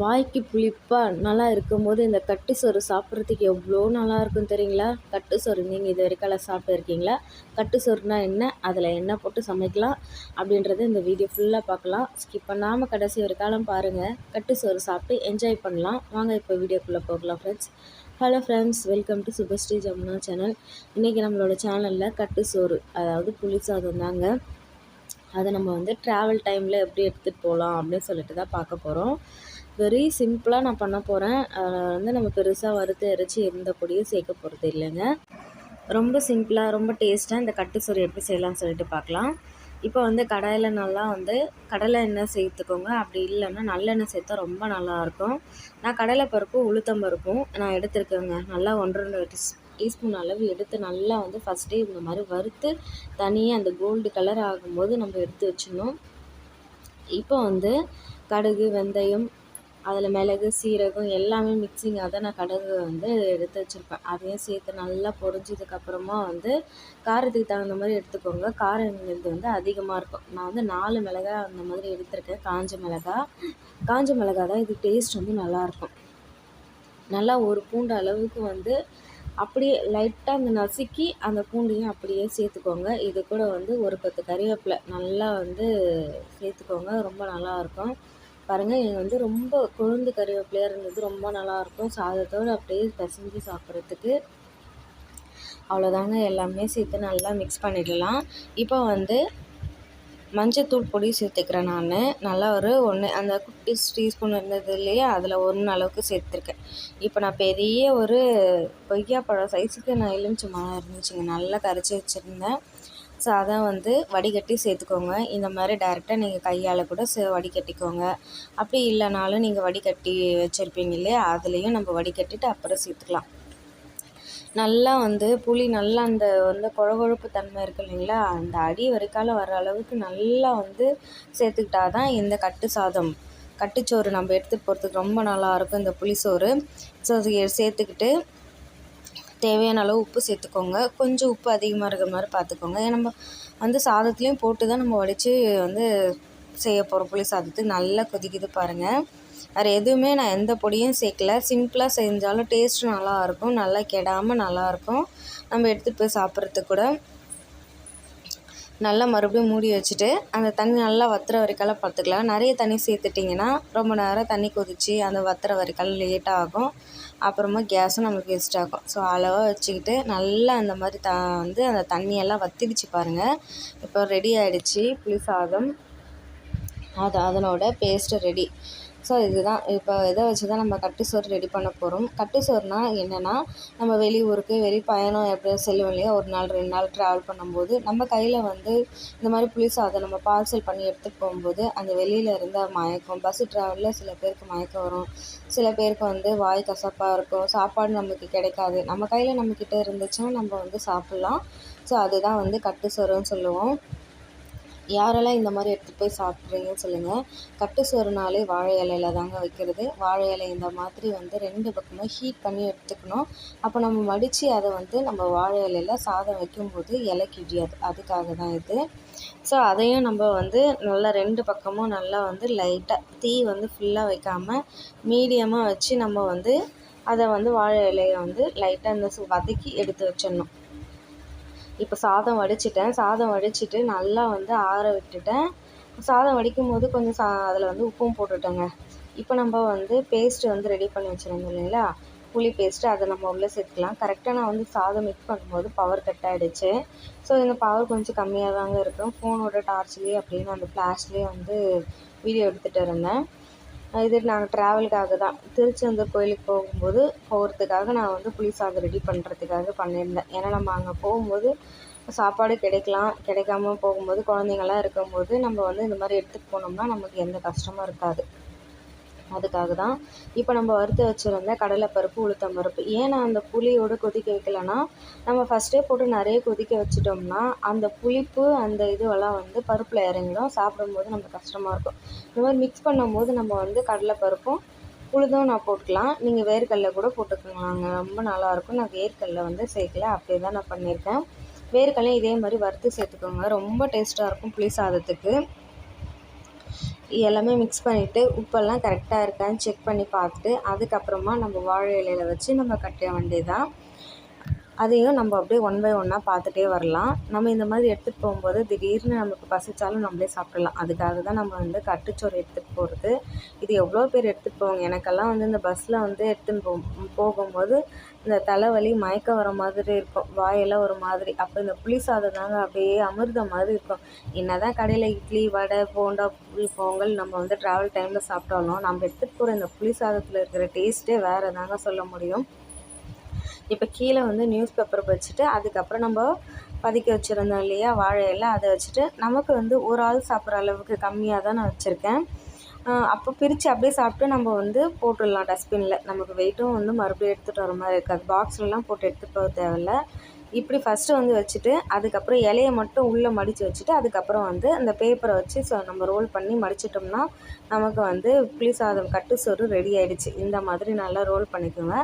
வாய்க்கு புளிப்பாக நல்லா இருக்கும்போது இந்த கட்டு சோறு சாப்பிட்றதுக்கு எவ்வளோ நல்லா இருக்கும் தெரியுங்களா? கட்டு சோறு நீங்கள் இது வரைக்கும் சாப்பிட்டு கட்டு சோறுனா என்ன? அதில் என்ன போட்டு சமைக்கலாம் அப்படின்றத இந்த வீடியோ ஃபுல்லாக பார்க்கலாம். ஸ்கிப் பண்ணாமல் கடைசி ஒரு காலம் பாருங்கள் கட்டு சோறு சாப்பிட்டு என்ஜாய் பண்ணலாம். வாங்க இப்போ வீடியோக்குள்ளே போகலாம் friends hello friends welcome to Subhashree Jamuna channel இன்றைக்கி நம்மளோட சேனலில் கட்டு சோறு அதாவது புளி சாதம் தாங்க. அதை நம்ம வந்து ட்ராவல் டைமில் எப்படி எடுத்துகிட்டு போகலாம் அப்படின்னு சொல்லிட்டு தான் பார்க்க போகிறோம் வெரி சிம்பிளாக நான் பண்ண போகிறேன் அதில் வந்து நம்ம பெருசாக வறுத்து அரைச்சி எந்த பொடியும் சேர்க்க போகிறது இல்லைங்க. ரொம்ப சிம்பிளாக ரொம்ப டேஸ்ட்டாக இந்த கட்டு சோறு எப்படி செய்யலாம்னு சொல்லிட்டு பார்க்கலாம். இப்போ வந்து கடாயில் நல்லா வந்து கடலை எண்ணெய் சேர்த்துக்கோங்க. அப்படி இல்லைன்னா நல்லெண்ணெய் சேர்த்தா ரொம்ப நல்லாயிருக்கும் நான் கடலை பருப்பும் உளுத்தம் பருப்பும் நான் எடுத்துருக்கேங்க. நல்லா ஒன்று ரெண்டு டீஸ்பூன் அளவு எடுத்து நல்லா வந்து ஃபஸ்ட்டே இந்த மாதிரி வறுத்து தனியாக அந்த கோல்டு கலர் ஆகும்போது நம்ம எடுத்து வச்சிடணும். இப்போ வந்து கடுகு வெந்தயம் அதில் மிளகு சீரகம் எல்லாமே மிக்சிங்காக தான் நான் கடுகு வந்து எடுத்து வச்சுருப்பேன். அதையும் சேர்த்து நல்லா பொரிஞ்சதுக்கப்புறமா வந்து காரத்துக்கு தகுந்த மாதிரி எடுத்துக்கோங்க. காரம் இது வந்து அதிகமாக இருக்கும். நான் வந்து நாலு மிளகா அந்த மாதிரி எடுத்திருக்கேன். காஞ்ச மிளகா. காஞ்ச மிளகா தான் இது டேஸ்ட் வந்து நல்லாயிருக்கும் நல்லா ஒரு பூண்டு அளவுக்கு வந்து அப்படியே லைட்டாக அந்த நசுக்கி அந்த பூண்டையும் அப்படியே சேர்த்துக்கோங்க. இது கூட வந்து ஒரு பத்து கறிவேப்பிலை நல்லா வந்து சேர்த்துக்கோங்க. ரொம்ப நல்லாயிருக்கும் பாருங்கள் இது வந்து ரொம்ப கொழுந்து கறிவேப்பிலையாக இருந்தது. ரொம்ப நல்லாயிருக்கும். சாதத்தோடு அப்படியே பிசைஞ்சு சாப்பிட்றதுக்கு. அவ்வளோதாங்க. எல்லாமே சேர்த்து நல்லா மிக்ஸ் பண்ணிடலாம். இப்போ வந்து மஞ்சத்தூள் பொடி சேர்த்துக்கிறேன் நான். நல்லா ஒரு ஒன்று அந்த குட்டி டீஸ்பூன் இருந்தது இல்லையா? அதில் ஒன்று அளவுக்கு சேர்த்துருக்கேன். இப்போ நான் பெரிய ஒரு கொய்யா பழம் சைஸுக்கு நான் எலுமிச்சம்பழம் இருந்துச்சுங்க. நல்லா கரைச்சி வச்சுருந்தேன். சாதம் வந்து வடிகட்டி சேர்த்துக்கோங்க. இந்த மாதிரி டேரெக்டாக நீங்கள் கையால் கூட சே வடிகட்டிக்கோங்க. அப்படி இல்லைனாலும் நீங்கள் வடிகட்டி வச்சுருப்பீங்க இல்லையா? அதுலேயும் நம்ம வடிகட்டிட்டு அப்புறம் சேர்த்துக்கலாம். நல்லா வந்து புளி நல்லா அந்த வந்து கொழகொழப்பு தன்மை இருக்குது இல்லைங்களா? அந்த அடி வரைக்கால வர அளவுக்கு நல்லா வந்து சேர்த்துக்கிட்டா தான் இந்த கட்டு சாதம் கட்டுச்சோறு நம்ம எடுத்துகிட்டு போகிறதுக்கு ரொம்ப நல்லாயிருக்கும் இந்த புளிசோறு ஸோ அது சேர்த்துக்கிட்டு தேவையான அளவு உப்பு சேர்த்துக்கோங்க. கொஞ்சம் உப்பு அதிகமாக இருக்கிற மாதிரி பார்த்துக்கோங்க. ஏன்னா நம்ம வந்து சாதத்துலேயும் போட்டு தான் நம்ம வடித்து வந்து செய்ய போகிற புளி சாதத்துக்கு நல்லா கொதிக்குது பாருங்கள் வேறு எதுவுமே நான் எந்த பொடியும் சேர்க்கல. சிம்பிளாக செஞ்சாலும் டேஸ்ட்டு நல்லாயிருக்கும் நல்லா கெடாமல் நல்லாயிருக்கும் நம்ம எடுத்துகிட்டு போய் சாப்பிட்றதுக்கு கூட. நல்லா மறுபடியும் மூடி வச்சுட்டு அந்த தண்ணி நல்லா வத்துற வரைக்கெல்லாம் பார்த்துக்கலாம். நிறைய தண்ணி சேர்த்துட்டிங்கன்னா ரொம்ப நேரம் தண்ணி கொதித்து அந்த வத்துற வரைக்கெல்லாம் லேட் ஆகும். அப்புறமா கேஸும் நம்மளுக்கு வேஸ்ட் ஆகும். ஸோ அளவாக வச்சுக்கிட்டு நல்லா அந்த மாதிரி த வந்து அந்த தண்ணியெல்லாம் வற்றிடுச்சு பாருங்கள் இப்போ ரெடி ஆகிடுச்சி புளி சாதம் அது அதனோட பேஸ்ட்டு ரெடி ஸோ இதுதான். இப்போ இதை வச்சு தான் நம்ம கட்டு சோறு ரெடி பண்ண போகிறோம் கட்டு சோறுனால் என்னென்னா நம்ம வெளியூருக்கு வெளி பயணம் எப்படியோ செல்லுவோம் இல்லையா? ஒரு நாள் ரெண்டு நாள் ட்ராவல் பண்ணும்போது நம்ம கையில் வந்து இந்த மாதிரி புளி சாதம் நம்ம பார்சல் பண்ணி எடுத்துகிட்டு போகும்போது அந்த வெளியில் இருந்தால் மயக்கம் பஸ்ஸு ட்ராவலில் சில பேருக்கு மயக்கம் வரும். சில பேருக்கு வந்து வாய் கசப்பாக இருக்கும். சாப்பாடு நமக்கு கிடைக்காது. நம்ம கையில் நம்மக்கிட்ட இருந்துச்சுன்னா நம்ம வந்து சாப்பிட்லாம். ஸோ அதுதான் வந்து கட்டு சோறுன்னு சொல்லுவோம். யாரெல்லாம் இந்த மாதிரி எடுத்துகிட்டு போய் சாப்பிட்றீங்கன்னு சொல்லுங்கள் கட்டு சோறுனாலே வாழை இலையில தாங்க வைக்கிறது. வாழை இலை இந்த மாதிரி வந்து ரெண்டு பக்கமும் ஹீட் பண்ணி எடுத்துக்கணும். அப்போ நம்ம மடித்து அதை வந்து நம்ம வாழை இலையில சாதம் வைக்கும்போது இலை கிழியாது. அதுக்காக தான் இது. ஸோ அதையும் நம்ம வந்து நல்லா ரெண்டு பக்கமும் நல்லா வந்து லைட்டாக தீ வந்து ஃபுல்லாக வைக்காமல் மீடியமாக வச்சு நம்ம வந்து அதை வந்து வாழை இலையை வந்து லைட்டாக இந்த வதக்கி எடுத்து வச்சிடணும். இப்போ சாதம் வடிச்சிட்டேன். சாதம் வடிச்சிட்டு நல்லா வந்து ஆற விட்டுட்டேன். சாதம் வடிக்கும் போது கொஞ்சம் சா அதில் வந்து உப்பும் போட்டுட்டேங்க. இப்போ நம்ம வந்து பேஸ்ட்டு வந்து ரெடி பண்ணி வச்சுருந்தோம் இல்லைங்களா? புளி பேஸ்ட்டு அதை நம்ம உள்ளே சேர்த்துக்கலாம். கரெக்டாக நான் வந்து சாதம் மிக்ஸ் பண்ணும்போது பவர் கட் ஆகிடுச்சு ஸோ இந்த பவர் கொஞ்சம் கம்மியாக தாங்க இருக்கும் ஃபோனோட டார்ச்லேயே அப்படின்னு அந்த ஃப்ளாஷ்லேயே வந்து வீடியோ எடுத்துகிட்டு இருந்தேன். இது நாங்கள் ட்ராவலுக்காக தான். திருச்செந்தூர் கோயிலுக்கு போகும்போது போகிறதுக்காக நான் வந்து புளி சாதம் ரெடி பண்ணுறதுக்காக பண்ணியிருந்தேன். ஏன்னா நம்ம அங்கே போகும்போது சாப்பாடு கிடைக்கலாம். கிடைக்காம போகும்போது குழந்தைங்கள்லாம் இருக்கும்போது நம்ம வந்து இந்த மாதிரி எடுத்துகிட்டு போனோம்னா நமக்கு எந்த கஷ்டமும் இருக்காது. அதுக்காக தான் இப்போ நம்ம வறுத்து வச்சுருந்த கடலைப்பருப்பு உளுத்தம் பருப்பு ஏன் நான் அந்த புளியோடு கொதிக்க வைக்கலன்னா நம்ம ஃபஸ்ட்டே போட்டு நிறைய கொதிக்க வச்சிட்டோம்னா அந்த புளிப்பு அந்த இதுவெல்லாம் வந்து பருப்பில் இறங்கிடும். சாப்பிடும்போது நமக்கு கஷ்டமாக இருக்கும். இந்த மாதிரி மிக்ஸ் பண்ணும்போது நம்ம வந்து கடலைப்பருப்பும் உளுதும் நான் போட்டுக்கலாம். நீங்கள் வேர்க்கடல கூட போட்டுக்கலாங்க. ரொம்ப நல்லாயிருக்கும் நான் வேர்க்கடல வந்து சேர்க்கல. அப்படியே தான் நான் பண்ணியிருக்கேன். வேர்க்கடலையும் இதே மாதிரி வறுத்து சேர்த்துக்கோங்க. ரொம்ப டேஸ்ட்டாக இருக்கும் புளி சாதத்துக்கு. எல்லாமே மிக்ஸ் பண்ணிவிட்டு உப்பெல்லாம் கரெக்டாக இருக்கான்னு செக் பண்ணி பார்த்துட்டு அதுக்கப்புறமா நம்ம வாழை இலையில வச்சு நம்ம கட்ட வேண்டியதுதான் அதையும் நம்ம அப்படியே ஒன் பை ஒன்னாக பார்த்துட்டே வரலாம். நம்ம இந்த மாதிரி எடுத்துகிட்டு போகும்போது திடீர்னு நமக்கு பசிச்சாலும் நம்மளே சாப்பிடலாம். அதுக்காக தான் நம்ம வந்து கட்டுச்சோறு எடுத்துகிட்டு போகிறது இது எவ்வளோ பேர் எடுத்துகிட்டு போவாங்க? எனக்கெல்லாம் வந்து இந்த பஸ்ஸில் வந்து எடுத்துன்னு போ போகும்போது இந்த தலைவலி மயக்கம் வர மாதிரி இருக்கும். வாயெல்லாம் ஒரு மாதிரி. அப்போ இந்த புளி சாதம் தாங்க அப்படியே அமிர்தம் மாதிரி இருக்கும். என்ன தான் கடையில் இட்லி வடை போண்டா புளி பொங்கல் நம்ம வந்து ட்ராவல் டைமில் சாப்பிட்டாலும் நம்ம எடுத்துகிட்டு போகிற இந்த புளி சாதத்தில் இருக்கிற டேஸ்ட்டே வேறு தாங்க சொல்ல முடியும். இப்போ கீழே வந்து நியூஸ் பேப்பர் வச்சுட்டு அதுக்கப்புறம் நம்ம பதுக்கி வச்சுருந்தோம் இல்லையா? வாழை இலை அதை வச்சுட்டு நமக்கு வந்து ஒரு ஆள் சாப்பிட்ற அளவுக்கு கம்மியாக தான் நான் வச்சுருக்கேன். அப்போ பிரித்து அப்படியே சாப்பிட்டு நம்ம வந்து போட்டுடலாம் டஸ்ட்பினில் நமக்கு வெயிட்டும் வந்து மறுபடியும் எடுத்துகிட்டு வர மாதிரி இருக்காது. பாக்ஸ்லலாம் போட்டு எடுத்துகிட்டு போக தேவையில்ல. இப்படி ஃபஸ்ட்டு வந்து வச்சுட்டு அதுக்கப்புறம் இலையை மட்டும் உள்ளே மடித்து வச்சுட்டு அதுக்கப்புறம் வந்து அந்த பேப்பரை வச்சு ஸோ நம்ம ரோல் பண்ணி மடிச்சிட்டோம்னா நமக்கு வந்து புளி சாதம் கட்டு சோறு ரெடி ஆகிடுச்சு இந்த மாதிரி நல்லா ரோல் பண்ணிக்கோங்க.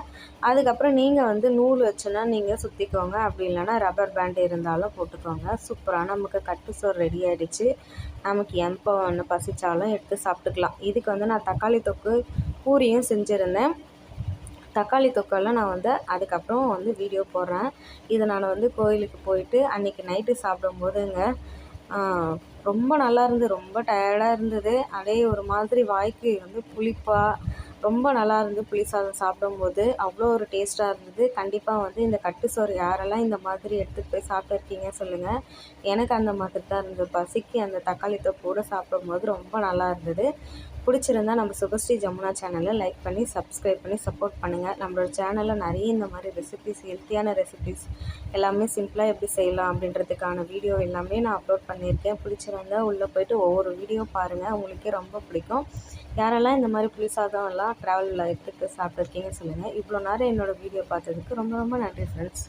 அதுக்கப்புறம் நீங்கள் வந்து நூல் வச்சுன்னா நீங்கள் சுற்றிக்கோங்க அப்படி இல்லைன்னா ரப்பர் பேண்ட் இருந்தாலும் போட்டுக்கோங்க. சூப்பராக நமக்கு கட்டு சோறு ரெடி ஆகிடுச்சு நமக்கு எப்போ ஒன்று பசித்தாலும் எடுத்து சாப்பிட்டுக்கலாம். இதுக்கு வந்து நான் தக்காளி தொக்கு பூரியும் செஞ்சுருந்தேன். தக்காளி தொக்கெல்லாம் நான் வந்து அதுக்கப்புறம் வந்து வீடியோ போடுறேன். இதை நான் வந்து கோயிலுக்கு போயிட்டு அன்றைக்கி நைட்டு சாப்பிடும்போதுங்க ரொம்ப நல்லா இருந்தது. ரொம்ப டயர்டாக இருந்தது. அதே ஒரு மாதிரி வாய்க்கு வந்து புளிப்பாக ரொம்ப நல்லா இருந்து புளி சாதம் சாப்பிடும்போது அவ்வளோ ஒரு டேஸ்ட்டாக இருந்தது. கண்டிப்பாக வந்து இந்த கட்டு சோறு யாரெல்லாம் இந்த மாதிரி எடுத்துகிட்டு போய் சாப்பிட்டுருக்கீங்க சொல்லுங்கள் எனக்கு அந்த மாதிரி தான் இருந்தது. பசிக்கு அந்த தக்காளி தொப்போடு சாப்பிடும்போது ரொம்ப நல்லா இருந்தது. பிடிச்சிருந்தா நம்ம சுபஸ்ரீ ஜமுனா சேனலை லைக் பண்ணி சப்ஸ்கிரைப் பண்ணி சப்போர்ட் பண்ணுங்கள் நம்மளோட சேனலில் நிறைய இந்த மாதிரி ரெசிபிஸ் ஹெல்த்தியான ரெசிபிஸ் எல்லாமே சிம்பிளாக எப்படி செய்யலாம் அப்படின்றதுக்கான வீடியோ எல்லாமே நான் அப்லோட் பண்ணியிருக்கேன். பிடிச்சிருந்தா உள்ளே போய்ட்டு ஒவ்வொரு வீடியோ பாருங்கள் உங்களுக்கே ரொம்ப பிடிக்கும். யாரெல்லாம் இந்த மாதிரி புளி சாதம் ட்ராவலில் எடுத்துகிட்டு சாப்பிட்ருக்கீங்கன்னு சொல்லுங்கள் இவ்வளோ நேரம் என்னோடய வீடியோ பார்த்ததுக்கு ரொம்ப ரொம்ப நன்றி ஃப்ரெண்ட்ஸ்